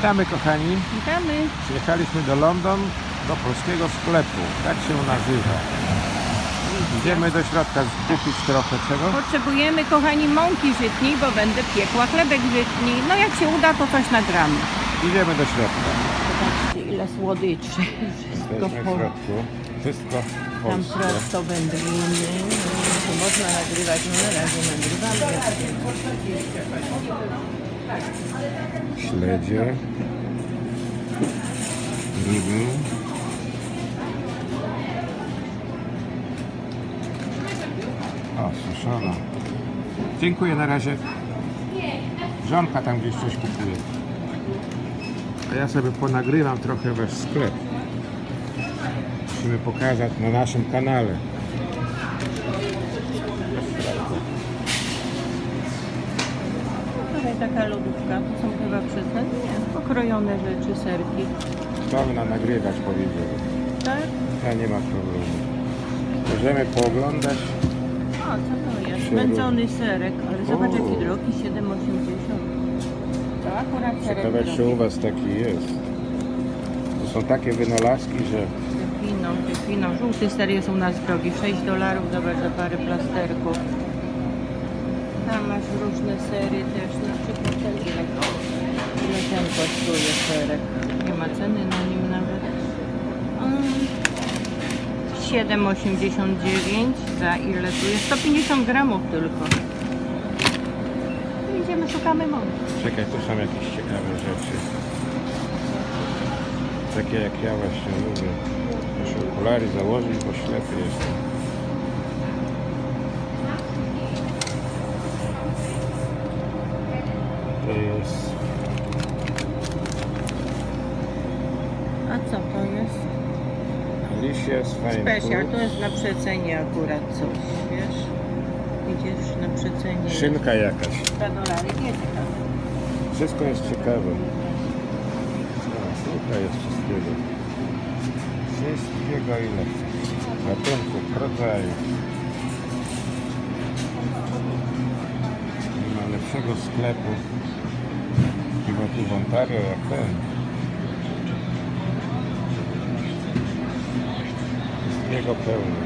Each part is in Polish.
Witamy kochani. Witamy. Przyjechaliśmy do London, do polskiego sklepu. Tak się nazywa. Idziemy do środka kupić trochę czego. Potrzebujemy, kochani, mąki żytniej, bo będę piekła chlebek żytni. No jak się uda, to coś nagramy. Idziemy do środka. Zobaczcie, ile słodyczy. Wszystko Jesteśmy w po... środku. Wszystko w Tam prosto. To można nagrywać, no na razie nagrywamy. Śledzie. Ryby. O, suszona. Dziękuję na razie. Żonka tam gdzieś coś kupuje. A ja sobie ponagrywam trochę wasz sklep. Musimy pokazać na naszym kanale. Tutaj taka lodówka. To są chyba przeze nie, pokrojone rzeczy, serki. Można nagrywać, powiedzieli. Tak? Ja nie ma problemu. Możemy pooglądać. O, co to jest? Mędzony serek. Ale zobacz, O. jaki drogi, 7,80. To akurat serek Ciekawe, czy u Was taki jest. To są takie wynalazki, że Defino, defino. Żółty ser jest u nas drogi. 6 dolarów, zobacz, za parę plasterków. Tam masz różne sery też. Na przykład ten ile, ten kosztuje serek. Nie ma ceny na nim nawet. Mm. 7,89 za ile tu jest? 150 gramów tylko. Idziemy, szukamy mąki. czekaj, tu są jakieś ciekawe rzeczy. Takie jak ja właśnie lubię. Muszę okulary założyć, bo ślepy jestem. To jest A co to jest? Delicious Fine Special, to jest na przecenie akurat coś, wiesz? Widzisz, na przecenie jest Szynka jakaś. 2 dolary, wiecie tam. Wszystko jest ciekawe. Tutaj jest wszystkiego. Wszystkiego ile chcesz. Gatunków, rodzajów. Nie ma lepszego sklepu chyba tu w Ontario jak ten. Wszystkiego pełno.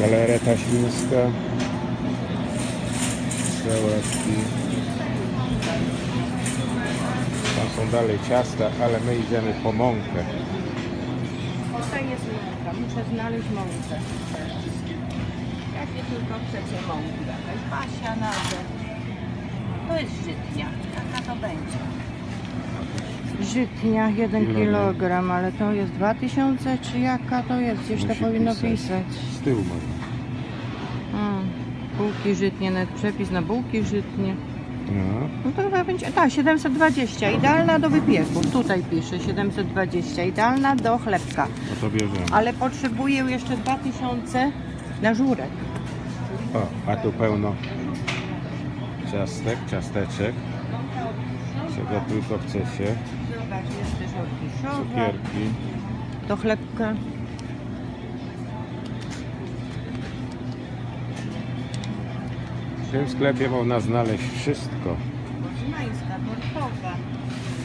Galereta świńska. Sałatki. Tam są dalej ciasta, ale my idziemy po mąkę. Tutaj jest mąka, muszę znaleźć mąkę. Jakie tylko chcecie mąki, jakaś pasia nawet. To jest żytnia, jaka to będzie? Żytnia 1 Kilogram. kg, ale to jest 2000 czy jaka to jest? Gdzieś to Musi powinno pisać. Z tyłu można. Mm. Bułki żytnie, nawet przepis na bułki żytnie. No. No to chyba będzie, tak, 720, idealna do wypieku. Tutaj pisze 720, idealna do chlebka. No to bierzemy. Ale potrzebuję jeszcze 2000 na żurek. O, a tu pełno ciastek, ciasteczek. Czego tylko chcecie. Zobacz, jest też orkiszowa. Cukierki. Do chlebka. W tym sklepie można znaleźć wszystko.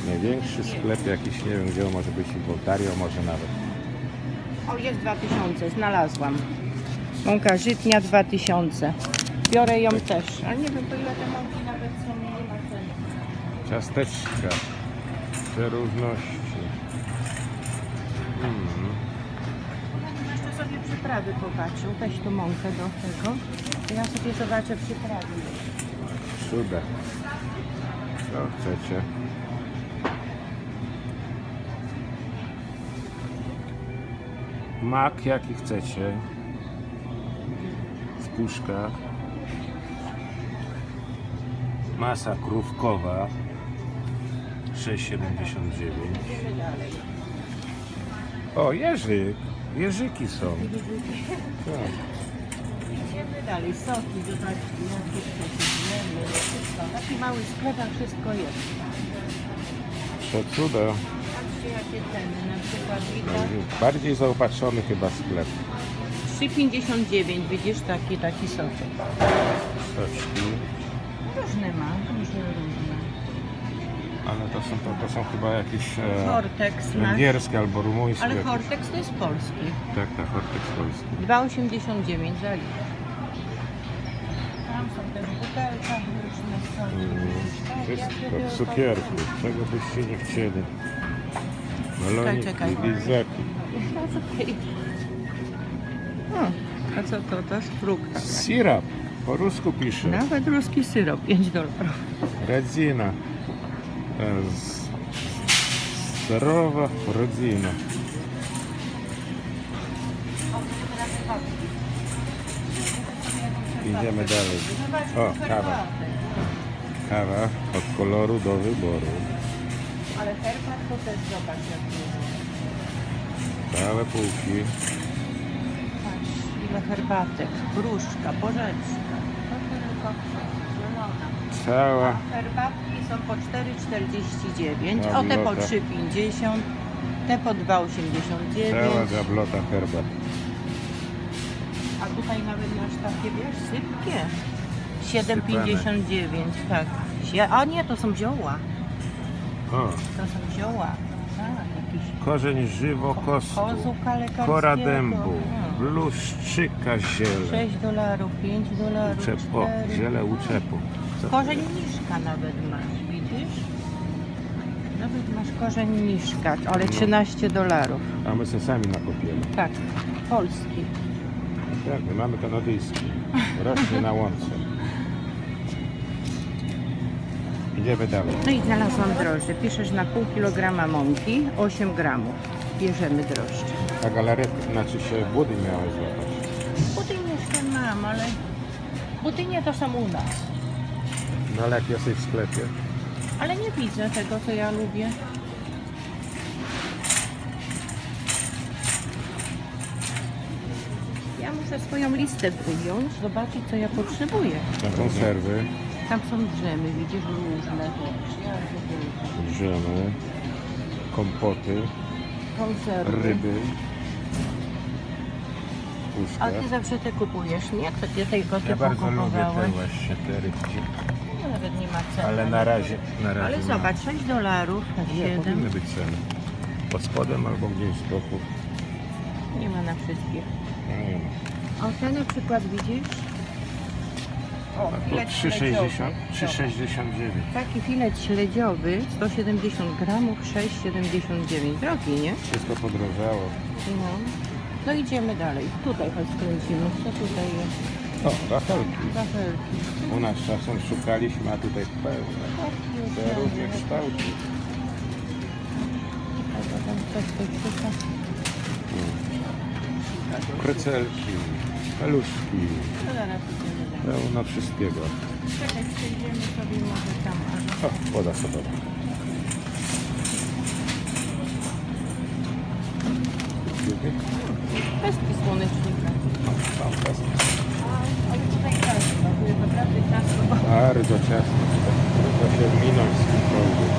Największy sklep jakiś, nie wiem gdzie on może być, w Ontario może nawet. O, jest 2000, znalazłam. Mąka żytnia 2000. Biorę ją też. Ale nie wiem, po ile te mąki nawet są, nie ma ceny. Ciasteczka. Przeróżności. Mm. Jeszcze sobie przyprawy popatrzą. Weź tu mąkę do tego. Ja sobie zobaczę przyprawy. Cuda. Co chcecie? Mak jaki chcecie. W puszkach. Masa krówkowa. 6,79. O, jeżyk. Jeżyki są. Tak. Idziemy dalej. Soki, zobaczcie, jakie chcecie. Drzemy, wszystko. Taki mały sklep, a wszystko jest. To cuda. Patrzcie, jakie ceny. Na przykład widać Bardziej zaopatrzony chyba sklep. 3,59. Widzisz, taki, taki soczek. soczki. Różne ma, różne, różne. Ale to są, to, to są chyba jakieś e, Hortex masz. węgierskie albo rumuńskie. Ale jakieś. Hortex to jest polski. Tak, tak, Hortex polski. 2,89 za litr. Tam są też w butelkach różne. Mm, Wszystko, cukierki, czego byście nie chcieli. Baloniki, czekaj. lizaki. O, a co to? To jest frukt. Sirap, po rusku pisze. Nawet ruski syrop, 5 dolarów. Rodzina. Zdrowa rodzina. Idziemy dalej. O, kawa. Kawa od koloru do wyboru. Ale herbat to też zobacz jak jest. Całe półki. Patrz, ile herbatek. Gruszka, porzeczka. To tylko zielona. Cała. Herbatki są po 4,49, A o te po blota. 3,50, te po 2,89. Cała gablota herbat. A tutaj nawet masz takie, wiesz, sypkie. 7,59, tak. Sie- A nie, to są zioła. O, To są zioła. Tak, jakiś korzeń żywokostu. kozuka lekarskiego. Kora dębu. Hmm. Bluszczyka ziele. 6 dolarów, 5 dolarów, Uczep, o, 4. ziele uczepu. Korzeń niszka nawet masz, widzisz? Nawet masz korzeń niszka, ale No. 13 dolarów. A my sobie sami nakopiemy. Tak, polski. Tak, my mamy kanadyjski. Rośnie na łące. Idziemy dalej. No i znalazłam drożdże. Piszesz na pół kilograma mąki, 8 gramów. Bierzemy drożdże. A galaretkę, znaczy się budy miałeś złapać. Budynie jeszcze mam, ale budynie to są u nas. No ale jak jesteś w sklepie, Ale nie widzę tego, co ja lubię. Ja muszę swoją listę wyjąć, zobaczyć, co ja potrzebuję. na konserwy, Tam są drzemy, widzisz, różne drzemy, kompoty, konserwy. ryby, A puszka. ty zawsze te kupujesz, nie? To ty tej koty Ja bardzo lubię te pokupowałeś. właśnie te rybki. No, Nawet nie ma ceny. Ale na razie, na razie Ale nie. zobacz, 6 dolarów na Nie, 7. powinny być ceny. Pod spodem albo gdzieś z boku. Nie ma na wszystkie. No, nie. O, te na przykład widzisz? O, A tu filet 3,60, śledziowy. 3,69. Taki filet śledziowy, 170 gramów, 6,79. Drogi, nie? Wszystko podrożało. No. No idziemy dalej. Tutaj chodź skręcimy. Co tutaj jest? O. Wafelki. U nas czasem szukaliśmy, a tutaj pełne. Te różne kształty. Albo tam szuka. Krecelki, paluszki, zaraz idziemy dalej. pełno wszystkiego. Czekaj, przejdziemy sobie może tam. O, woda sodowa. Pestki słonecznika. Tam Ale tutaj ciasto, tu jest naprawdę ciasto. Bardzo ciasno. Trudno się minąć z kimkolwiek.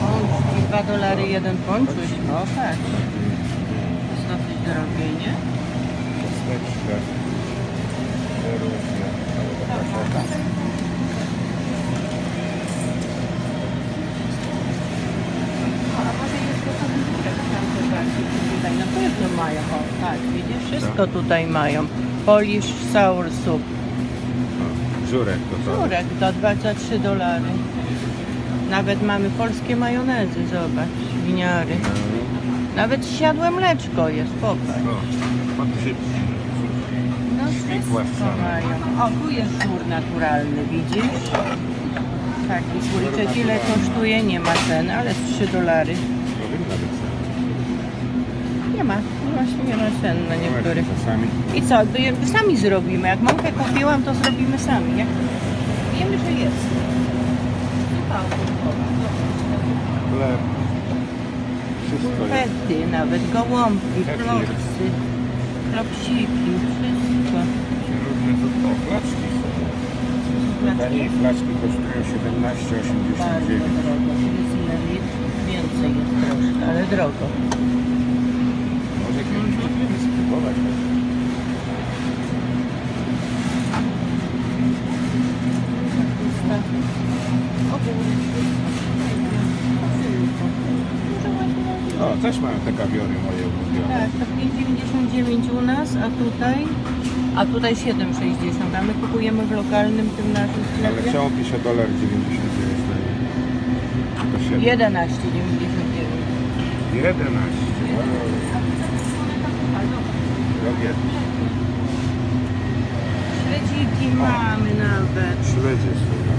Pączki, 2 dolary jeden pączuś. O tak. Jest dosyć drogie, nie? Ciasteczka. Te różne. A może jest to zobaczyć. Tutaj na pewno mają. O, tak, widzisz? Wszystko tutaj mają. Polish sour soup. Żurek to to. Żurek to 23 dolary. Nawet mamy polskie majonezy, zobacz, winiary. Nawet siadłe mleczko jest, popatrz. O, podgrzypki. No wszystko Płaszczone. mają. O, tu jest żur naturalny, widzisz? Taki słoiczek ile kosztuje? Nie ma ceny, ale z 3 dolary. Powinna być cena. Nie ma, właśnie nie ma Czasami I co, to je- sami zrobimy. Jak mąkę kupiłam, to zrobimy sami. Jak wiemy, że jest. chleb. Wszystko jest. Pety, nawet gołąbki, Kefir. klopsy, klopsiki, wszystko. Różne to o, flaczki są. Taniej flaczki kosztują 17,89. Bardzo drogo. Jest ile litr? Więcej jest troszkę, ale drogo. Też mają te kawiory moje ulubione. Tak, to 5,99 u nas, a tutaj, a tutaj 7,60, a my kupujemy w lokalnym tym naszym Ale sklepie. czemu pisze dolar 99 na nim? To 7. 11,99. 11. Drogie. Śledziki mamy nawet. Śledzie słuchaj.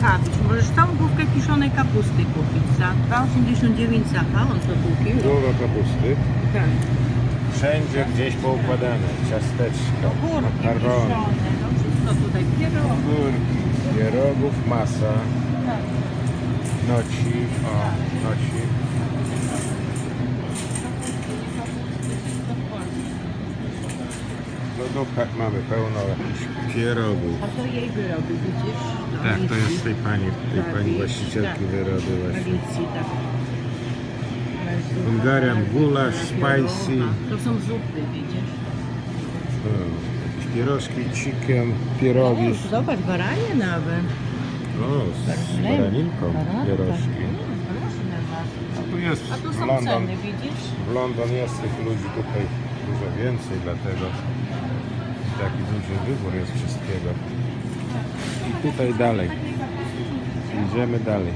Kapić. Możesz całą główkę kiszonej kapusty kupić za 2,89 za on to kupił. Dużo kapusty. Tak. Wszędzie gdzieś poukładane. Ciasteczka, Górki makarony, kiszone, no wszystko tutaj. Pierogi. górki, pierogów masa, Tak. noci, o, noci. W lodówkach mamy pełno jakichś pierogów. A to jej wyroby, widzisz? No, Tak, to jest tej pani, tej Tak, pani i- właścicielki tak. wyroby właśnie. Tak. Bulgarian gulasz, Pieroga. spicy. To są zupy, widzisz? O, jakieś pierożki, chicken, pierogi. O, zobacz, baranie nawet. O, z baraninką Baranek. pierożki. A tu jest A tu w są London. ceny, widzisz? W London jest tych ludzi tutaj dużo więcej, dlatego taki duży wybór jest wszystkiego. I tutaj dalej. Idziemy dalej.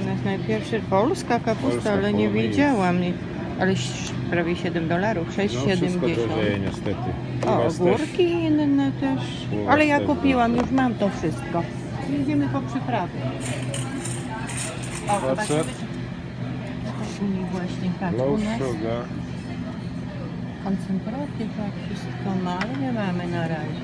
U nas najpierw polska kapusta, Polska ale nie polonez. wiedziałam. Nie- Ale ś- prawie 7 dolarów, No wszystko 6,70. drożeje niestety. U O, was też. ogórki inne też. U was Ale ja też kupiłam, już mam to wszystko. Jedziemy po przyprawy. O, u nich właśnie tak, Low nas sugar. Koncentraty tak wszystko nie mamy na razie.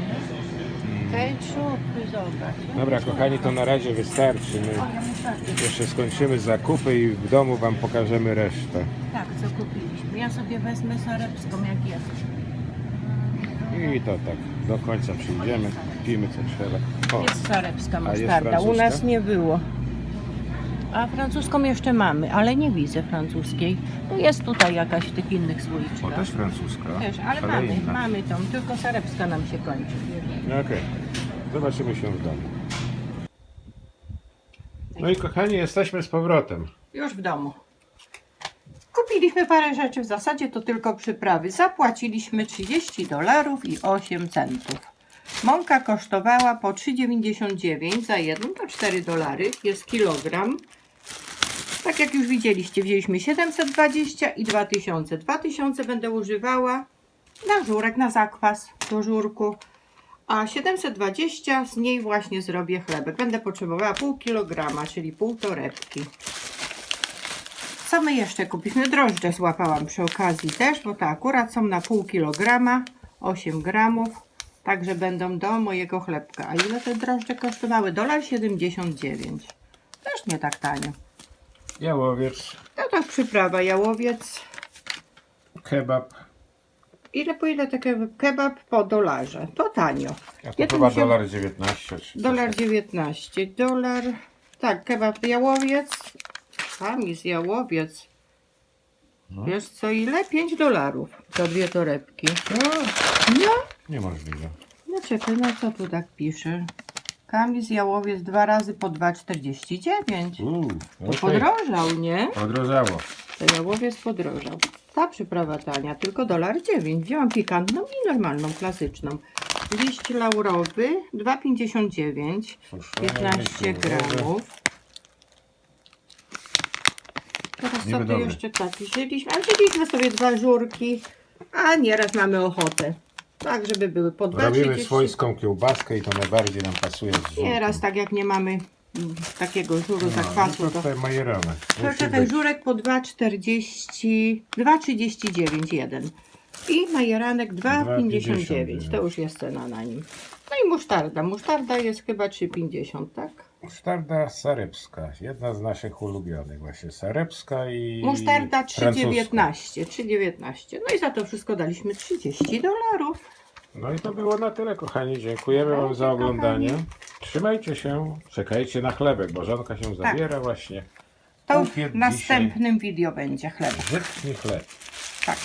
Ketchup, zobacz. Dobra kochani, to na razie wystarczy. My O, ja muszę- jeszcze skończymy zakupy i w domu wam pokażemy resztę. Tak, co kupiliśmy. Ja sobie wezmę sarebską, jak jest. I to tak, do końca przyjdziemy, kupimy co trzeba. O, Jest sarebska musztarda. U francuska? nas nie było. A francuską jeszcze mamy, ale nie widzę francuskiej. No jest tutaj jakaś w tych innych o słoiczkach. też francuska. Też, ale mamy, inna. mamy tą, tylko sarebska nam się kończy. Okej, zobaczymy się w domu. No i kochani, jesteśmy z powrotem. Już w domu. Kupiliśmy parę rzeczy, w zasadzie to tylko przyprawy. Zapłaciliśmy 30 dolarów i 8 centów. Mąka kosztowała po 3,99 za jedną, to 4 dolary, jest kilogram. Tak jak już widzieliście, wzięliśmy 720 i 2000. 2000 będę używała na żurek, na zakwas do żurku. A 720 z niej właśnie zrobię chlebek. Będę potrzebowała pół kilograma, czyli pół torebki. Co my jeszcze kupiliśmy? Drożdże złapałam przy okazji też, bo to akurat są na pół kilograma, 8 gramów. Także będą do mojego chlebka. A ile te drożdże kosztowały? Dolar 79. Też nie tak tanio. Jałowiec, No to przyprawa, jałowiec. kebab. Ile po ile taki kebab? Po dolarze. To tanio. A to Ja tu chyba dolar 19. czy coś Dolar takiego. 19. Dolar. Tak, kebab jałowiec. Tam jest jałowiec. No. Wiesz co ile? 5 dolarów za dwie torebki. No, No, niemożliwe. no czekaj, no co tu tak pisze? Kamis jałowiec dwa razy po 2,49. Uuu, To okej. podrożał, nie? Podrożało. Ten jałowiec podrożał. Ta przyprawa tania, tylko dolar 9. Wzięłam pikantną i normalną, klasyczną. Liść laurowy 2,59. Suszone 15 liście laurowe. gramów. Teraz Niby sobie jeszcze tak wzięliśmy. A wzięliśmy sobie dwa żurki, a nieraz mamy ochotę. Tak, żeby były po dwa Robimy 30. swojską kiełbaskę i to najbardziej nam pasuje z żółtym. Nieraz tak jak nie mamy mm, takiego żuru No, zakwasu, no to... to majeramy. Czekaj, być. żurek po 2,40, 2,39 jeden. I majeranek 2,59. To już jest cena na nim. No i musztarda. Musztarda jest chyba 3,50, tak? Musztarda sarebska, jedna z naszych ulubionych właśnie, sarebska i Musztarda francuska. 3,19. 3,19. No i za to wszystko daliśmy 30 dolarów. No i to było na tyle kochani, dziękujemy Wam za Dziękuję, oglądanie. kochani. Trzymajcie się, czekajcie na chlebek, bo żonka się zabiera właśnie. To w następnym video będzie chleb. Żytni chleb. Tak.